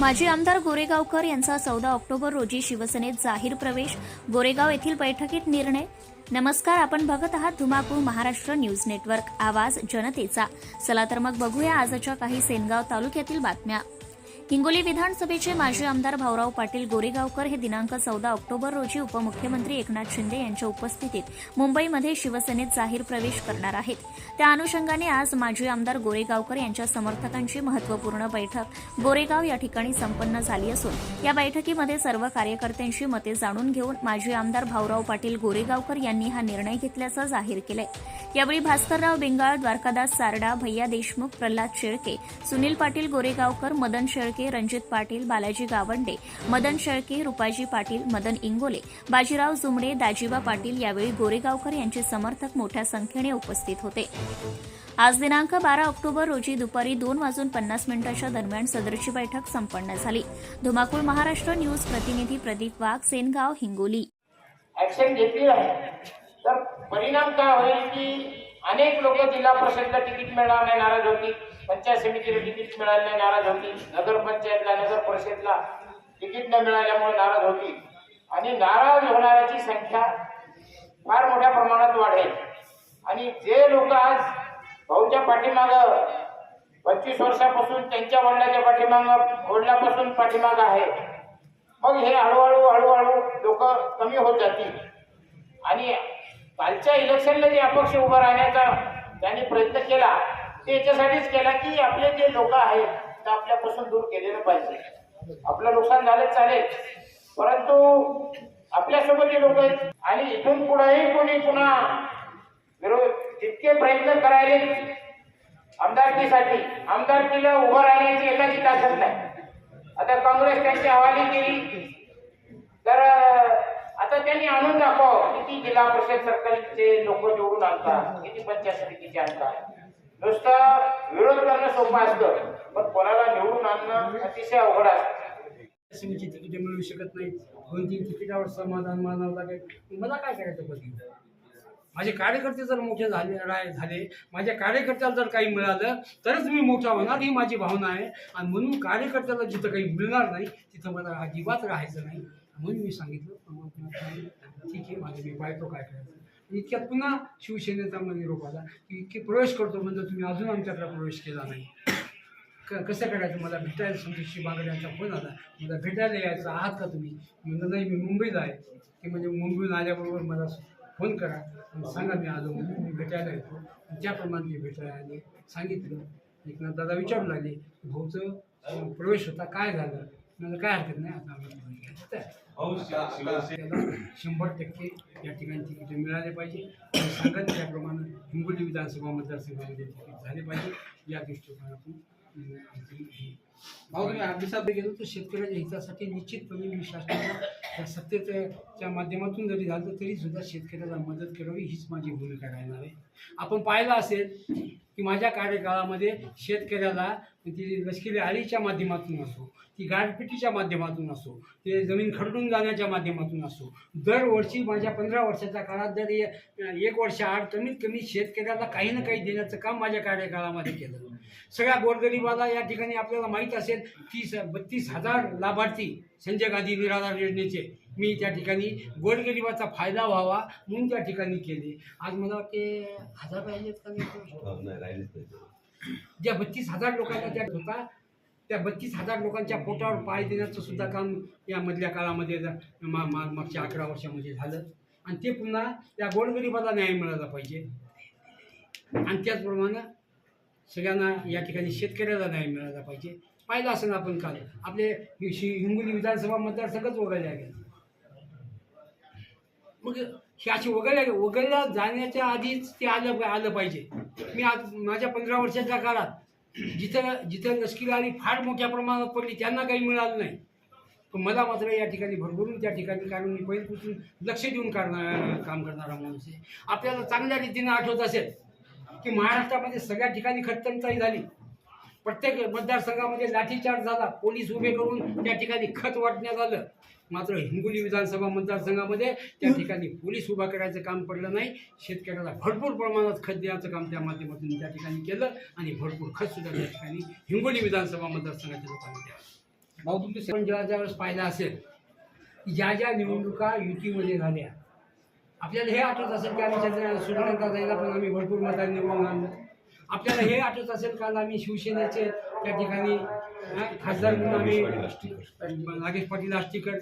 माजी आमदार गोरेगावकर यांचा चौदा ऑक्टोबर रोजी शिवसेनेत जाहीर प्रवेश गोरेगाव येथील बैठकीत निर्णय. नमस्कार आपण बघत आहात धुमाकूळ महाराष्ट्र न्यूज नेटवर्क. आवाज जनतेचा. चला तर मग बघूया आजच्या काही सेनगाव तालुक्यातील बातम्या. हिंगोली विधानसभेचे माजी आमदार भाऊराव पाटील गोरेगावकर हे दिनांक चौदा ऑक्टोबर रोजी उपमुख्यमंत्री एकनाथ शिंदे यांच्या उपस्थितीत मुंबईमध्ये शिवसेनेत जाहीर प्रवेश करणार आहेत. त्या अनुषंगाने आज माजी आमदार गोरेगावकर यांच्या समर्थकांची महत्त्वपूर्ण बैठक गोरेगाव या ठिकाणी संपन्न झाली असून या बैठकीमध्ये सर्व कार्यकर्त्यांची मते जाणून घेऊन माजी आमदार भाऊराव पाटील गोरेगावकर यांनी हा निर्णय घेतल्याचं जाहीर केलंय. यावेळी भास्करराव बेंगाळ द्वारकादास सारडा भैया देशमुख प्रल्हाद शेळके सुनील पाटील गोरेगावकर मदन शेळके रणजित पाटील बालाजी गावंडे मदन शेळके रुपाजी पाटील मदन इंगोले बाजीराव जुमडे दाजीबा पाटील यावेळी गोरेगावकर यांचे समर्थक मोठ्या संख्येने उपस्थित होते. आज दिनांक बारा ऑक्टोबर रोजी दुपारी दोन वाजून पन्नास मिनिटांच्या दरम्यान सदरची बैठक संपन्न झाली. धुमाकूळ महाराष्ट्र न्यूज प्रतिनिधी प्रदीप वाघ सेनगाव हिंगोली. ऍक्शन घेतली आहे. तर परिणाम काय होईल की अनेक लोक जिल्हा परिषदला तिकीट मिळणार नाही नाराज होती. पंचायत समितीला तिकीट मिळालं नाराज होतील नगरपंचायतला नगर परिषदला तिकीट न मिळाल्यामुळे नाराज होतील आणि नाराज होणाऱ्याची संख्या फार मोठ्या प्रमाणात वाढेल. आणि जे लोक आज भाऊच्या पाठीमाग पंचवीस वर्षापासून त्यांच्या वडिलाच्या पाठीमाग वडिलापासून पाठीमाग आहे मग हे हळूहळू हळूहळू लोक कमी होत जातील. आणि कालच्या इलेक्शनला जे अपक्ष उभं राहण्याचा त्यांनी प्रयत्न केला याच्यासाठीच केला की आपले जे लोक आहेत ते आपल्यापासून दूर केलेलं पाहिजे. आपलं नुकसान झालं चालेल. परंतु आपल्यासोबत जे लोक आहेत आणि इथून पुढेही कोणी पुन्हा विरोध तितके प्रयत्न करायले आमदारकीसाठी. आमदारकीला उभं राहण्याची एकाची ताकद नाही. आता काँग्रेस त्यांची हवाली केली. तर आता त्यांनी आणून दाखव किती जिल्हा परिषद सरकारचे लोक निवडून आणतात किती पंचायत समितीचे आणतात. नुसता विरोध करणं सोपं असतं पण कोणाला निवडून आणणं अतिशय अवघड असतं. समिती मिळू शकत नाही. दोन तीन तिकिटावर समाधान मानावं लागेल. मला काय करायचं पदवी माझे कार्यकर्ते जर मोठे झाले राय झाले माझ्या कार्यकर्त्याला जर काही मिळालं तरच मी मोठा होणार ही माझी भावना आहे. आणि म्हणून कार्यकर्त्याला जिथं काही मिळणार नाही तिथं मला अजिबात राहायचं नाही. म्हणून मी सांगितलं ठीक आहे माझे मी पाहतो काय करायचं. इतक्यात पुन्हा शिवसेनेचा मध्ये रोप आला. की इतके प्रवेश करतो म्हणजे तुम्ही अजून आमच्याकडे प्रवेश केला नाही. क कसं करायचं? मला भेटायला संतोषी बागड्यांचा फोन आला. मला भेटायला यायचं आहात का तुम्ही? म्हणलं नाही मी मुंबईला आहे. ते म्हणजे मुंबईहून आल्याबरोबर मला फोन करा. सांगा मी आलो म्हणून मी भेटायला येतो. त्याप्रमाणे मी भेटायला आले. सांगितलं. एकनाथ दादा विचारू लागले. भाऊचं प्रवेश होता. काय झालं? मला काय हरकत नाही आता आम्ही त्याला शंभर टक्के या ठिकाणी तिकीट मिळाले पाहिजे. आणि सांगत त्याप्रमाणे हिंगोली विधानसभा मतदारसंघामध्ये तिकीट झाले पाहिजे. या दृष्टिकोनातून ही भाऊ तुम्ही अभ्यासात गेलो तर शेतकऱ्याच्या हितासाठी निश्चितपणे मी शासनाला या सत्तेच्या माध्यमातून जरी झालं तरी सुद्धा शेतकऱ्याला मदत करावी हीच माझी भूमिका राहणार आहे. आपण पाहिलं असेल की माझ्या कार्यकाळामध्ये शेतकऱ्याला ती लष्करी आळीच्या माध्यमातून असो ती गारपिटीच्या माध्यमातून असो ते जमीन खरडून जाण्याच्या माध्यमातून असो. दरवर्षी माझ्या पंधरा वर्षाच्या काळात जर एक वर्ष आड कमीत कमी शेतकऱ्याला काही ना काही देण्याचं काम माझ्या कार्यकाळामध्ये केलं. सगळ्या गोरगरिबाला या ठिकाणी आपल्याला माहीत असेल तीस बत्तीस हजार लाभार्थी संजय गांधी निराधार योजनेचे. मी त्या ठिकाणी गोरगरिबाचा फायदा व्हावा म्हणून त्या ठिकाणी केले. आज मला वाटते हजार राहिलेत का नाही? ज्या बत्तीस हजार लोकांना त्या होता त्या बत्तीस हजार लोकांच्या पोटावर पाय देण्याचं सुद्धा काम या मधल्या काळामध्ये मा मा मागच्या अकरा वर्षामध्ये झालं. आणि ते पुन्हा त्या गोरगरिबाला न्याय मिळाला पाहिजे. आणि त्याचप्रमाणे सगळ्यांना या ठिकाणी शेतकऱ्याला न्याय मिळाला पाहिजे. पाहिलं असं आपण काल आपले हिंगोली विधानसभा मतदारसंघच वगळल्या गेले मग हे अशी वगळल्या वगळल्या जाण्याच्या आधीच ते आलं आलं पाहिजे. मी आज माझ्या पंधरा वर्षाच्या काळात जिथं जिथं लष्करी फार मोठ्या प्रमाणात पडली त्यांना काही मिळालं नाही. पण मला मात्र या ठिकाणी भरभरून त्या ठिकाणी कारण मी पहिलीपासून लक्ष देऊन करणार काम करणारा माणूस आहे. आपल्याला चांगल्या रीतीने आठवत असेल की महाराष्ट्रामध्ये सगळ्या ठिकाणी खतटंचाई झाली. प्रत्येक मतदारसंघामध्ये लाठीचार्ज झाला. पोलीस उभे करून त्या ठिकाणी खत वाटण्यात आलं. मात्र हिंगोली विधानसभा मतदारसंघामध्ये त्या ठिकाणी पोलीस उभा करायचं काम पडलं नाही. शेतकऱ्याला भरपूर प्रमाणात खत देण्याचं काम त्या माध्यमातून त्या ठिकाणी केलं आणि भरपूर खत सुद्धा त्या ठिकाणी हिंगोली विधानसभा मतदारसंघाच्या लोकांनी द्यावं. भाऊ तुम्ही पण ज्या वेळेस पाहिलं असेल ज्या ज्या निवडणुका युतीमध्ये झाल्या आपल्याला हे आठवत असेल की आम्ही चंद्र जायला पण आम्ही भरपूर मतांनी निवडून आणलं. आपल्याला हे आठवत असेल काल आम्ही शिवसेनेचे त्या ठिकाणी खासदार म्हणून आम्ही नागेश पाटील आष्टीकर.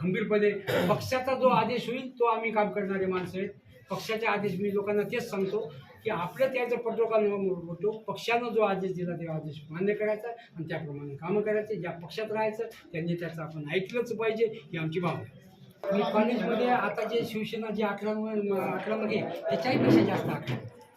खंबीरपणे. पक्षाचा जो आदेश होईल तो आम्ही काम करणारे माणसं आहेत. पक्षाचे आदेश मी लोकांना तेच सांगतो की आपलं त्याचं प्रोटोकॉल होतो पक्षानं जो आदेश दिला ते आदेश मान्य करायचा आणि त्याप्रमाणे कामं करायचे. ज्या पक्षात राहायचं त्यांनी त्याचं आपण ऐकलंच पाहिजे ही आमची भावना आहे. मी कॉलेजमध्ये आता जे शिवसेना जे अकरा अकरामध्ये त्याच्याही पेक्षा जास्त अकरा